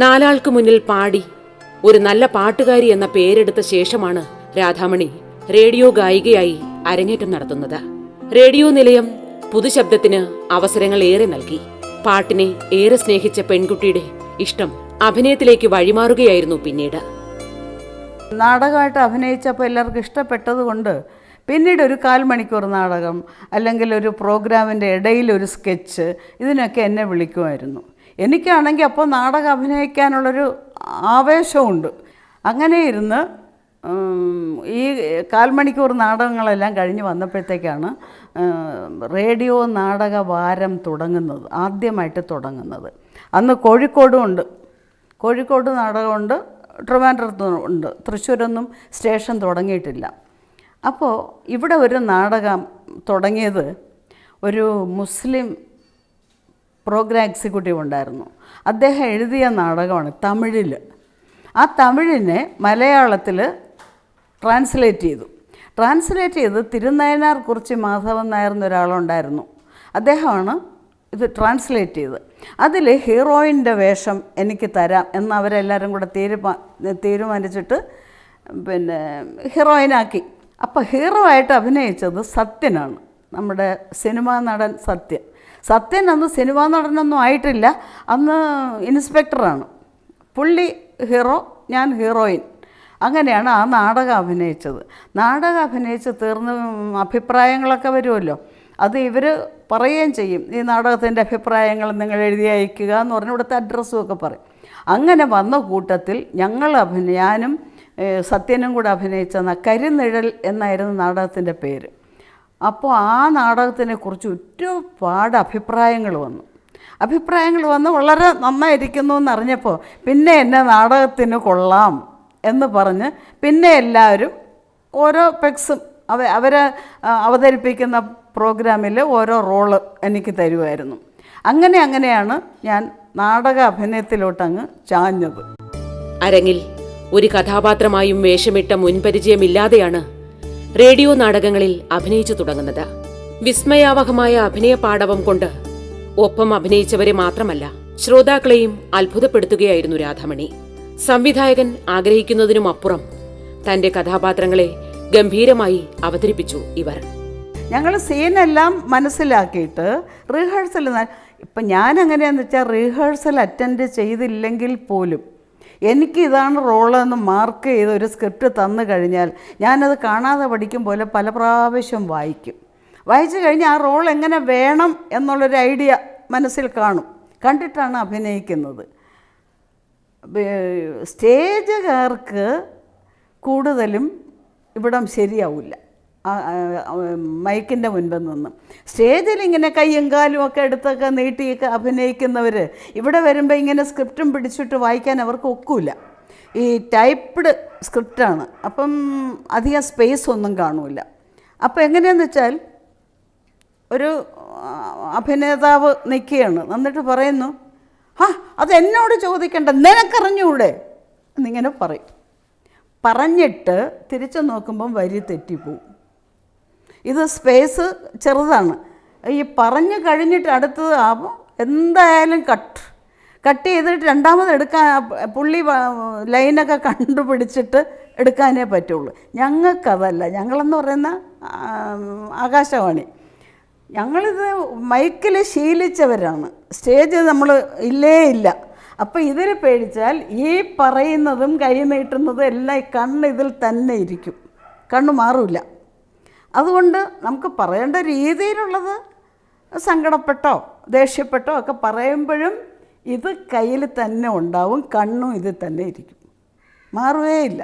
നാലാൾക്ക് മുന്നിൽ പാടി ഒരു നല്ല പാട്ടുകാരി എന്ന പേരെടുത്ത ശേഷമാണ് രാധാമണി റേഡിയോ ഗായികയായി അരങ്ങേറ്റം നടത്തുന്നത്. റേഡിയോ നിലയം പുതുശബ്ദത്തിന് അവസരങ്ങൾ ഏറെ നൽകി. പാട്ടിനെ ഏറെ സ്നേഹിച്ച പെൺകുട്ടിയുടെ ഇഷ്ടം അഭിനയത്തിലേക്ക് വഴിമാറുകയായിരുന്നു പിന്നീട്. നാടകമായിട്ട് അഭിനയിച്ചപ്പോൾ എല്ലാവർക്കും ഇഷ്ടപ്പെട്ടതുകൊണ്ട് പിന്നീട് ഒരു കാൽ മണിക്കൂർ നാടകം അല്ലെങ്കിൽ ഒരു പ്രോഗ്രാമിന്റെ ഇടയിൽ ഒരു സ്കെച്ച് ഇതിനൊക്കെ എന്നെ വിളിക്കുമായിരുന്നു. എനിക്കാണെങ്കിൽ അപ്പോൾ നാടകം അഭിനയിക്കാനുള്ളൊരു ആവേശമുണ്ട്. അങ്ങനെ ഇരുന്ന് ഈ കാൽമണിക്കൂർ നാടകങ്ങളെല്ലാം കഴിഞ്ഞ് വന്നപ്പോഴത്തേക്കാണ് റേഡിയോ നാടക വാരം തുടങ്ങുന്നത് ആദ്യമായിട്ട് തുടങ്ങുന്നത്. അന്ന് കോഴിക്കോടും ഉണ്ട് കോഴിക്കോട് നാടകമുണ്ട് ട്രിവാൻഡ്രത്തും ഉണ്ട്. തൃശ്ശൂരൊന്നും സ്റ്റേഷൻ തുടങ്ങിയിട്ടില്ല. അപ്പോൾ ഇവിടെ ഒരു നാടകം തുടങ്ങിയത് ഒരു മുസ്ലിം പ്രോഗ്രാം എക്സിക്യൂട്ടീവ് ഉണ്ടായിരുന്നു. അദ്ദേഹം എഴുതിയ നാടകമാണ് തമിഴിൽ ആ തമിഴിനെ മലയാളത്തിൽ ട്രാൻസ്ലേറ്റ് ചെയ്തു. ട്രാൻസ്ലേറ്റ് ചെയ്ത് തിരുനയനാർ കുറിച്ച് മാധവൻ നായർ എന്നൊരാളുണ്ടായിരുന്നു അദ്ദേഹമാണ് ഇത് ട്രാൻസ്ലേറ്റ് ചെയ്ത്. അതിൽ ഹീറോയിന്റെ വേഷം എനിക്ക് തരാം എന്ന് അവരെല്ലാവരും കൂടെ തീരുമാ തീരുമാനിച്ചിട്ട് പിന്നെ ഹീറോയിനാക്കി. അപ്പോൾ ഹീറോ ആയിട്ട് അഭിനയിച്ചത് സത്യനാണ്. നമ്മുടെ സിനിമാ നടൻ സത്യൻ സത്യൻ അന്ന് സിനിമാ നടനൊന്നും ആയിട്ടില്ല. അന്ന് ഇൻസ്പെക്ടറാണ്. പുള്ളി ഹീറോ ഞാൻ ഹീറോയിൻ. അങ്ങനെയാണ് ആ നാടകം അഭിനയിച്ചത്. നാടകം അഭിനയിച്ച് തീർന്ന് അഭിപ്രായങ്ങളൊക്കെ വരുമല്ലോ. അത് ഇവർ പറയുകയും ചെയ്യും. ഈ നാടകത്തിന്റെ അഭിപ്രായങ്ങൾ നിങ്ങൾ എഴുതി അയക്കുക എന്ന് പറഞ്ഞ് ഇവിടുത്തെ അഡ്രസ്സും ഒക്കെ പറയും. അങ്ങനെ വന്ന കൂട്ടത്തിൽ ഞങ്ങൾ അഭിനയാനും സത്യനും കൂടെ അഭിനയിച്ച കരിനിഴൽ എന്നായിരുന്നു നാടകത്തിന്റെ പേര്. അപ്പോൾ ആ നാടകത്തിനെ കുറിച്ച് ഒരുപാട് അഭിപ്രായങ്ങൾ വന്നു. അഭിപ്രായങ്ങൾ വന്ന് വളരെ നന്നായിരിക്കുന്നു എന്നറിഞ്ഞപ്പോൾ പിന്നെ എന്നെ നാടകത്തിന് കൊള്ളാം എന്ന് പറഞ്ഞ് പിന്നെ എല്ലാവരും ഓരോ പെക്സും അവ അവരെ അവതരിപ്പിക്കുന്ന പ്രോഗ്രാമിൽ ഓരോ റോൾ എനിക്ക് തരുമായിരുന്നു. അങ്ങനെ അങ്ങനെയാണ് ഞാൻ നാടക അഭിനയത്തിലോട്ടങ്ങ് ചാഞ്ഞത്. അരങ്ങിൽ ഒരു കഥാപാത്രമായും വേഷമിട്ട മുൻപരിചയമില്ലാതെയാണ് റേഡിയോ നാടകങ്ങളിൽ അഭിനയിച്ചു തുടങ്ങുന്നത്. വിസ്മയാവഹമായ അഭിനയ പാടവം കൊണ്ട് ഒപ്പം അഭിനയിച്ചവരെ മാത്രമല്ല ശ്രോതാക്കളെയും അത്ഭുതപ്പെടുത്തുകയായിരുന്നു രാധാമണി. സംവിധായകൻ ആഗ്രഹിക്കുന്നതിനും അപ്പുറം തന്റെ കഥാപാത്രങ്ങളെ ഗംഭീരമായി അവതരിപ്പിച്ചു ഇവർ. ഞങ്ങൾ സീനെല്ലാം മനസ്സിലാക്കിയിട്ട് റിഹേഴ്സൽ ഇപ്പം ഞാൻ എങ്ങനെയാണെന്ന് വെച്ചാൽ റിഹേഴ്സൽ അറ്റൻഡ് ചെയ്തില്ലെങ്കിൽ പോലും എനിക്ക് ഇതാണ് റോളെന്ന് മാർക്ക് ചെയ്ത് ഒരു സ്ക്രിപ്റ്റ് തന്നു കഴിഞ്ഞാൽ ഞാനത് കാണാതെ പഠിക്കും പോലെ പല പ്രാവശ്യം വായിക്കും. വായിച്ചു കഴിഞ്ഞാൽ ആ റോൾ എങ്ങനെ വേണം എന്നുള്ളൊരു ഐഡിയ മനസ്സിൽ കാണും. കണ്ടിട്ടാണ് അഭിനയിക്കുന്നത്. സ്റ്റേജുകാർക്ക് കൂടുതലും ഇവിടം ശരിയാവില്ല. മൈക്കിന്റെ മുൻപിൽ നിന്ന്. സ്റ്റേജിൽ ഇങ്ങനെ കൈയും കാലും ഒക്കെ എടുത്തൊക്കെ നീട്ടിയൊക്കെ അഭിനയിക്കുന്നവർ ഇവിടെ വരുമ്പോൾ ഇങ്ങനെ സ്ക്രിപ്റ്റും പിടിച്ചിട്ട് വായിക്കാൻ അവർക്ക് ഒക്കില്ല ഈ ടൈപ്പ്ഡ് സ്ക്രിപ്റ്റാണ്. അപ്പം അധികം സ്പേസ് ഒന്നും കാണൂല. അപ്പോൾ എങ്ങനെയാണെന്ന് വെച്ചാൽ ഒരു അഭിനേതാവ് നിൽക്കുകയാണ്. എന്നിട്ട് പറയുന്നു ആ അത് എന്നോട് ചോദിക്കണ്ട നിനക്കറിഞ്ഞൂടെ? എന്നിങ്ങനെ പറയും. പറഞ്ഞിട്ട് തിരിച്ചു നോക്കുമ്പം വരി തെറ്റിപ്പോവും. ഇത് സ്പേസ് ചെറുതാണ്. ഈ പറഞ്ഞു കഴിഞ്ഞിട്ട് അടുത്തത് ആകുമ്പോൾ എന്തായാലും കട്ട് കട്ട് ചെയ്തിട്ട് രണ്ടാമത് എടുക്കാൻ പുള്ളി ലൈനൊക്കെ കണ്ടുപിടിച്ചിട്ട് എടുക്കാനേ പറ്റുള്ളൂ. ഞങ്ങൾക്കതല്ല. ഞങ്ങളെന്ന് പറയുന്ന ആകാശവാണി. ഞങ്ങളിത് മൈക്കിൽ ശീലിച്ചവരാണ്. സ്റ്റേജ് നമ്മൾ ഇല്ലേ ഇല്ല. അപ്പോൾ ഇതിൽ പേടിച്ചാൽ ഈ പറയുന്നതും കൈ നീട്ടുന്നതും എല്ലാം കണ്ണ് ഇതിൽ തന്നെ ഇരിക്കും. കണ്ണ് മാറില്ല അതുകൊണ്ട് നമുക്ക് പറയേണ്ട രീതിയിലുള്ളത് സങ്കടപ്പെട്ടോ ദേഷ്യപ്പെട്ടോ ഒക്കെ പറയുമ്പോഴും ഇത് കയ്യിൽ തന്നെ ഉണ്ടാവും കണ്ണും ഇതിൽ തന്നെ ഇരിക്കും. മാറുകയില്ല.